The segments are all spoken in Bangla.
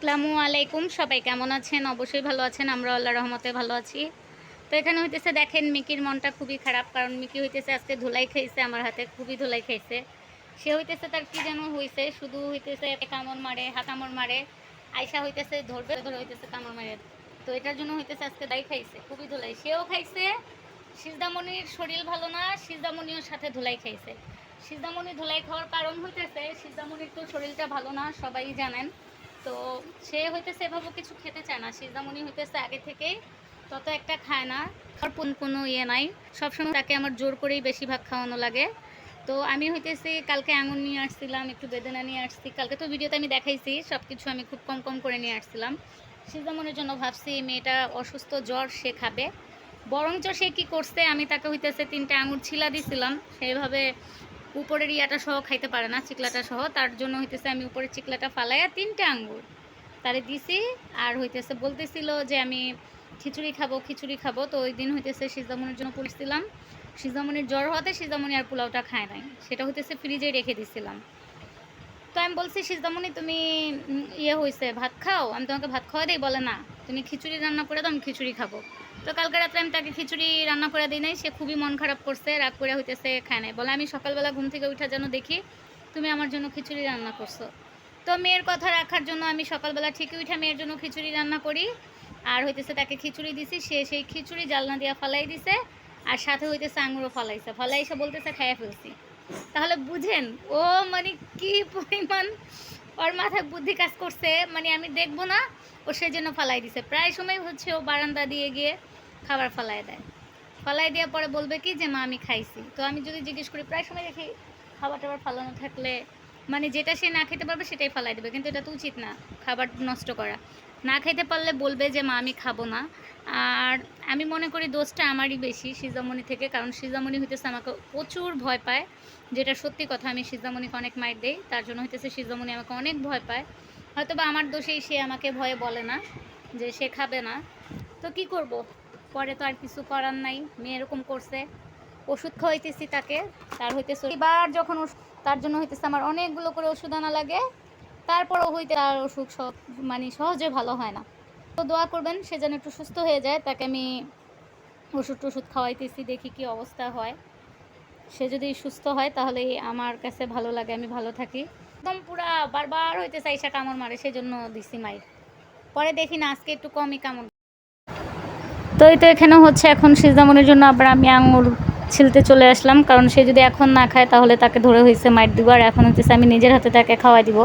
আসসালামু আলাইকুম। সবাই কেমন আছেন? অবশ্যই ভালো আছেন। আমরা আল্লাহ রহমতে ভালো আছি। তো এখানে হইতেছে, দেখেন, মিকির মনটা খুবই খারাপ। কারণ মিকি হইতেছে, আজকে ধুলাই খাইছে, আমার হাতে খুবই ধুলাই খাইছে। সে হইতেছে, তার কি যেন হইছে, শুধু হইতেছে, কামড় মারে হাতামড় মারে। আয়সা হইতেছে, ধরবে, ধরে হইতেছে, কামড় মারে। তো এটার জন্য হইতেছে, আজকে দাই খাইছে, খুবই ধুলাই। সেও খাইছে, সিজদামণির শরীর ভালো না, সিজদামণিও সাথে ধুলাই খাইছে। সিজদামণি ধুলাই খাওয়ার কারণ হইতেছে, সিজদামণির তো শরীরটা ভালো না, সবাই জানেন। তো সে হইতেছে এভাবে কিছু খেতে চায় না। সিজদামণি হইতেছে আগে থেকেই তত একটা খায় না। আর কোন ইয়ে নাই। সবসময় তাকে আমার জোর করেই বেশিরভাগ খাওয়ানো লাগে। তো আমি হইতেছি কালকে আঙুর নিয়ে আসছিলাম, একটু বেদনা নিয়ে আসছি। কালকে তো ভিডিওতে আমি দেখাইছি সব কিছু আমি খুব কম কম করে নিয়ে আসছিলাম। সিজদামণির জন্য ভাবছি মেয়েটা অসুস্থ, জ্বর, সে খাবে। বরঞ্চ সে কি করছে, আমি তাকে হইতেছে তিনটা আঙুর ছিলা দিছিলাম। সেইভাবে উপরের ইয়াটা সহ খাইতে পারে না, চিকলাটা সহ। তার জন্য হইতেছে আমি উপরের চিকলাটা ফালাইয়া তিনটা আঙ্গুর তারে দিছি আর হইতেছে বলতেছিল যে আমি খিচুড়ি খাব খিচুড়ি খাব। তো ওই দিন হইতেছে সিজামনির জন্য পুলিশছিলাম সিজামনির জ্বর হতে সিজামনি আর পোলাওটা খায় নাই। সেটা হইতেছে ফ্রিজে রেখে দিছিলাম। তো আমি বলছি, সিজামনি, তুমি ইয়ে হয়েছে ভাত খাও? আমি তোমাকে ভাত খাওয়া দিই, বলে না। তুমি খিচুড়ি রান্না করে দাও, আমি খিচুড়ি খাব। তো কালকে রাত্রে আমি তাকে খিচুড়ি রান্না করে দিই নাই, সে খুবই মন খারাপ করছে, রাগ করে হইতেছে, খায় নাই। বলে আমি সকালবেলা ঘুম থেকে উঠা যেন দেখি তুমি আমার জন্য খিচুড়ি রান্না করছ। তো মেয়ের কথা রাখার জন্য আমি সকালবেলা ঠিকই উঠে মেয়ের জন্য খিচুড়ি রান্না করি। আর হইতেছে তাকে খিচুড়ি দিছি, সে সেই খিচুড়ি জালনা দিয়া ফালাই দিছে, আর সাথে হইতেছে আঙুরও ফালাইছে। ফালাইসে বলতেছে, খাইয়া ফেলছি। তাহলে বুঝেন, ও মানে কি পরিমাণ ওর মাথায় বুদ্ধি কাজ করছে মানে আমি দেখব না, ও সেই জন্য ফালাই দিছে। প্রায় সময় হচ্ছে ও বারান্দা দিয়ে গিয়ে খাবার ফালাই দেয়। ফালাই দেওয়ার পরে বলবে কি যে, মা, আমি খাইছি। তো আমি যদি জিজ্ঞেস করি, প্রায় সময় দেখি খাবার টাবার ফালানো থাকলে মানে যেটা সে না খেতে পারবে সেটাই ফালাই দেবে। কিন্তু এটা তো উচিত না, খাবার নষ্ট করা। না খাইতে পারলে বলবে যে, মা, আমি খাব না। আর আমি মনে করি দোষটা আমারই বেশি সিজামণি থেকে, কারণ সিজামণি হইতেছে আমাকে প্রচুর ভয় পায়। যেটা সত্যি কথা, আমি সিজামণিকে অনেক মাইর দেই, তার জন্য হইতেছে সিজামণি আমাকে অনেক ভয় পায়। হয়তো বা আমার দোষেই সে আমাকে ভয়ে বলে না যে, সে খাবে না। তো কি করব? পরে তো আর কিছু করার নাই, মেয়ে এরকম করছে। ওষুধ খাওয়াইতেছি তাকে, তার হইতেছে এবার যখন তার জন্য হইতেছে আমার অনেকগুলো করে ওষুধ আনা লাগে। তারপরও হইতে আর অসুখ সব মানে সহজে ভালো হয় না। তো দোয়া করবেন, সে যেন একটু সুস্থ হয়ে যায়। তাকে আমি ওষুধ টষুধ খাওয়াইতেছি, দেখি কি অবস্থা হয়। সে যদি সুস্থ হয়, তাহলে আমার কাছে ভালো লাগে, আমি ভালো থাকি। একদম পুরা বারবার হইতে চাইসা কামড় মারে, সেজন্য দিছি মাই পরে দেখি না, আজকে একটু কমই কামড়। তো এই তো এখানে হচ্ছে, এখন সিজদামনের জন্য আবার আমি আঙুর ছিলতে চলে আসলাম। কারণ সে যদি এখন না খায়, তাহলে তাকে ধরে হয়েছে মাইট দিব আর এখন হচ্ছে আমি নিজের হাতে তাকে খাওয়াই দিব।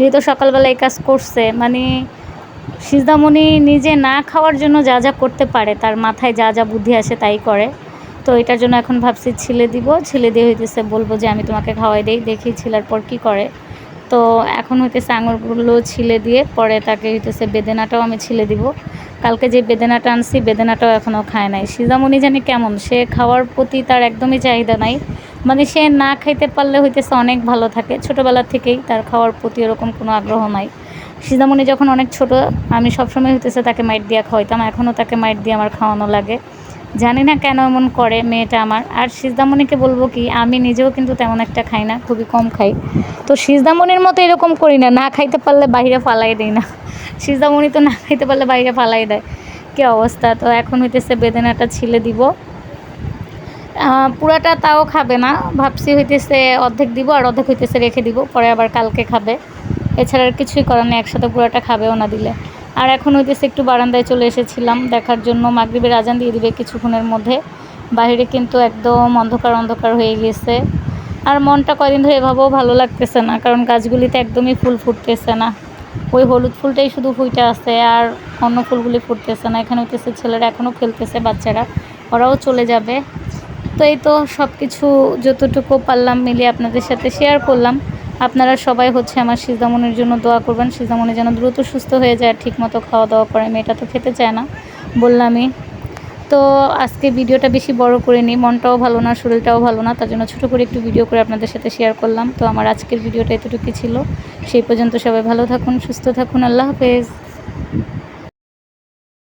যেহেতু সকালবেলা এই কাজ করছে মানে সিজদামণি নিজে না খাওয়ার জন্য যা যা করতে পারে, তার মাথায় যা যা বুদ্ধি আসে তাই করে। তো এটার জন্য এখন ভাবছি ছিলে দিব, ছিলে দিয়ে হইতেছে বলব যে আমি তোমাকে খাওয়াই দেই, দেখি ছিলার পর কি করে। তো এখন হইতেছে আঙুরগুলো ছিলে দিয়ে, পরে তাকে হইতেছে বেদেনাটাও আমি ছিলে দিব। কালকে যে বেদেনাটা আনছি, বেদেনাটাও এখনও খায় নাই। সিজামণি জানি কেমন, সে খাওয়ার প্রতি তার একদমই চাহিদা নাই। মানে সে না খাইতে পারলে হইতেছে অনেক ভালো থাকে। ছোটোবেলা থেকেই তার খাওয়ার প্রতি এরকম কোনো আগ্রহ নাই। সিজামণি যখন অনেক ছোট, আমি সবসময় হইতেছে তাকে মাইট দিয়ে খাওয়াইতাম। এখনও তাকে মাইট দিয়ে আমার খাওয়ানো লাগে। জানি না কেন এমন করে মেয়েটা আমার। আর সিজদামণিকে বলব কি, আমি নিজেও কিন্তু তেমন একটা খাই না, খুবই কম খাই। তো সিজদামণির মতো এরকম করি না না খাইতে পারলে বাইরে ফালাই দিই না। সিজদামণি তো না খাইতে পারলে বাইরে ফালাই দেয়। কী অবস্থা? তো এখন হইতেছে বেদনাটা ছিলে দিব। পুরাটা তাও খাবে না। ভাবছি হইতেছে অর্ধেক দিব আর অর্ধেক হইতেছে রেখে দিব, পরে আবার কালকে খাবে। এছাড়া আর কিছুই করার নেই, একসাথে পুরাটা খাবেও না দিলে। আর এখন হইতেছে একটু বারান্দায় চলে এসেছিলাম, দেখার জন্য মাগরিবের আজান দিয়ে দিবে কিছুক্ষণের মধ্যে। বাইরে কিন্তু একদম অন্ধকার অন্ধকার হয়ে গেছে আর মনটা কয়দিন ধরে এভাবেও ভালো লাগতেছে না, কারণ গাছগুলিতে একদমই ফুল ফুটতেছে না। ওই হলুদ ফুলটাই শুধু ফুইটা আছে আর অন্য ফুলগুলি ফুটতেছে না। এখানে হইতেছে ছেলেরা এখনও খেলতেছে, বাচ্চারা। ওরাও চলে যাবে। তো এই তো সব কিছু যতটুকু পারলাম মিলিয়ে আপনাদের সাথে শেয়ার করলাম। আপনারা সবাই হচ্ছে আমার সিজামনের জন্য দোয়া করবেন। সিজামনি যেন দ্রুত সুস্থ হয়ে যায় ঠিক মতো খাওয়া দাওয়া করে। মেয়েটা তো খেতে চায় না, বললামই। তো আজকে ভিডিওটা বেশি বড় করে নিই। মনটাও ভালো না, শরীরটাও ভালো না, তার জন্য ছোটো করে একটু ভিডিও করে আপনাদের সাথে শেয়ার করলাম। তো আমার আজকের ভিডিওটা এতটুকুই ছিল। সেই পর্যন্ত সবাই ভালো থাকুন, সুস্থ থাকুন। আল্লাহ হাফেজ।